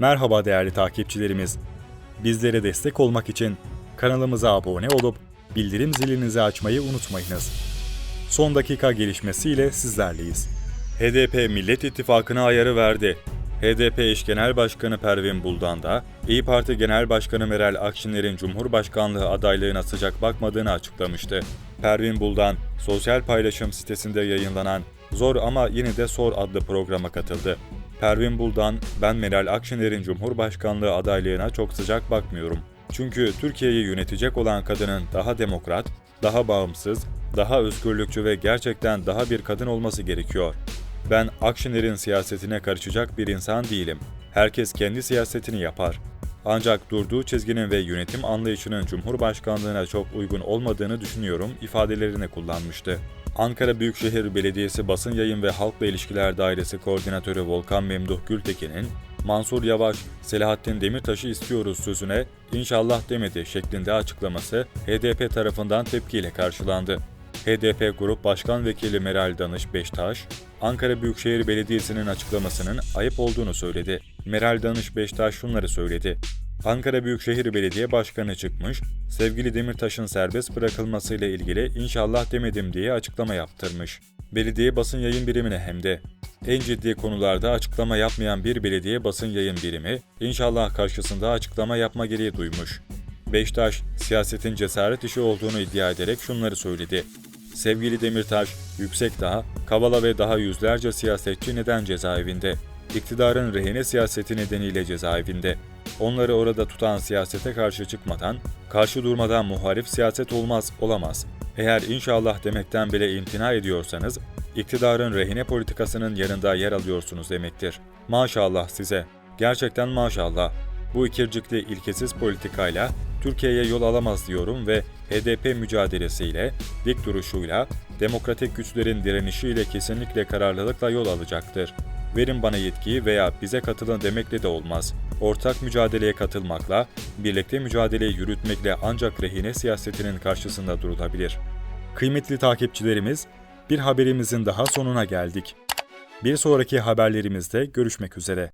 Merhaba değerli takipçilerimiz. Bizlere destek olmak için kanalımıza abone olup bildirim zilinizi açmayı unutmayınız. Son dakika gelişmesiyle sizlerleyiz. HDP Millet İttifakı'na ayarı verdi. HDP eş genel başkanı Pervin Buldan da İyi Parti Genel Başkanı Meral Akşener'in Cumhurbaşkanlığı adaylığına sıcak bakmadığını açıklamıştı. Pervin Buldan, sosyal paylaşım sitesinde yayınlanan Zor ama yine de sor adlı programa katıldı. Pervin Buldan, ben Meral Akşener'in Cumhurbaşkanlığı adaylığına çok sıcak bakmıyorum. Çünkü Türkiye'yi yönetecek olan kadının daha demokrat, daha bağımsız, daha özgürlükçü ve gerçekten daha bir kadın olması gerekiyor. Ben Akşener'in siyasetine karışacak bir insan değilim. Herkes kendi siyasetini yapar. Ancak durduğu çizginin ve yönetim anlayışının Cumhurbaşkanlığına çok uygun olmadığını düşünüyorum ifadelerini kullanmıştı. Ankara Büyükşehir Belediyesi Basın Yayın ve Halkla İlişkiler Dairesi Koordinatörü Volkan Memduh Gültekin'in Mansur Yavaş, Selahattin Demirtaş'ı istiyoruz sözüne inşallah demedi şeklinde açıklaması HDP tarafından tepkiyle karşılandı. HDP Grup Başkan Vekili Meral Danış Beştaş, Ankara Büyükşehir Belediyesi'nin açıklamasının ayıp olduğunu söyledi. Meral Danış Beştaş şunları söyledi. Ankara Büyükşehir Belediye Başkanı çıkmış, sevgili Demirtaş'ın serbest bırakılmasıyla ilgili inşallah demedim diye açıklama yaptırmış. Belediye basın yayın birimine hem de en ciddi konularda açıklama yapmayan bir belediye basın yayın birimi inşallah karşısında açıklama yapma gereği duymuş. Beştaş, siyasetin cesaret işi olduğunu iddia ederek şunları söyledi. Sevgili Demirtaş, Yüksekdağ, Kavala ve daha yüzlerce siyasetçi neden cezaevinde? İktidarın rehine siyaseti nedeniyle cezaevinde. Onları orada tutan siyasete karşı çıkmadan, karşı durmadan muharif siyaset olmaz, olamaz. Eğer inşallah demekten bile imtina ediyorsanız, iktidarın rehine politikasının yanında yer alıyorsunuz demektir. Maşallah size. Gerçekten maşallah. Bu ikircikli ilkesiz politikayla Türkiye'ye yol alamaz diyorum ve HDP mücadelesiyle, dik duruşuyla, demokratik güçlerin direnişiyle kesinlikle kararlılıkla yol alacaktır. Verin bana yetkiyi veya bize katılın demekle de olmaz. Ortak mücadeleye katılmakla, birlikte mücadeleyi yürütmekle ancak rehine siyasetinin karşısında durulabilir. Kıymetli takipçilerimiz, bir haberimizin daha sonuna geldik. Bir sonraki haberlerimizde görüşmek üzere.